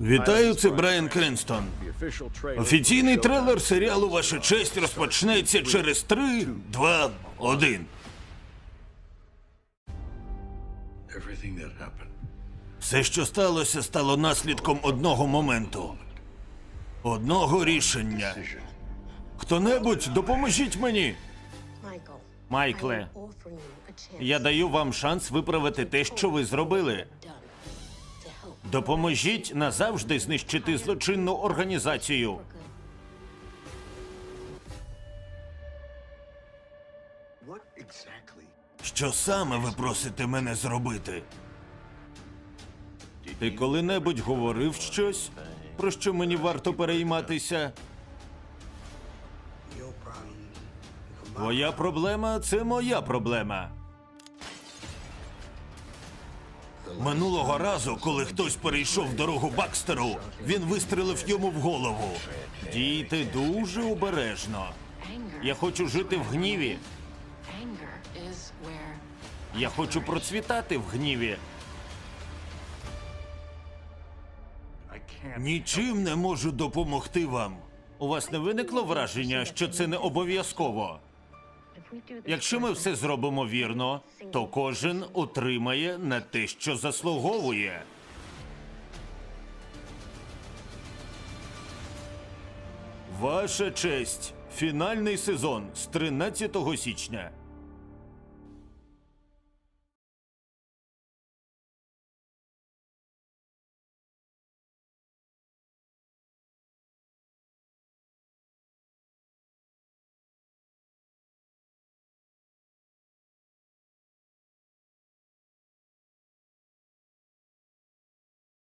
Вітаю, це Брайан Кренстон. Офіційний трейлер серіалу Ваша честь розпочнеться через 3, 2, 1. Everything. Все, що сталося, стало наслідком одного моменту. Одного рішення. Хто-небудь, допоможіть мені. Майкле, Я даю вам шанс виправити те, що ви зробили. Допоможіть назавжди знищити злочинну організацію. Що саме ви просите мене зробити? Ти коли-небудь говорив щось, про що мені варто перейматися? Твоя проблема це моя проблема. Минулого разу, коли хтось перейшов дорогу Бакстеру, він вистрелив йому в голову. Дійте дуже обережно. Я хочу жити в гніві. Я хочу процвітати в гніві. Нічим не можу допомогти вам. У вас не виникло враження, що це не обов'язково. Якщо ми все зробимо вірно, то кожен отримає на те, що заслуговує. Ваша честь. Фінальний сезон з 13 січня.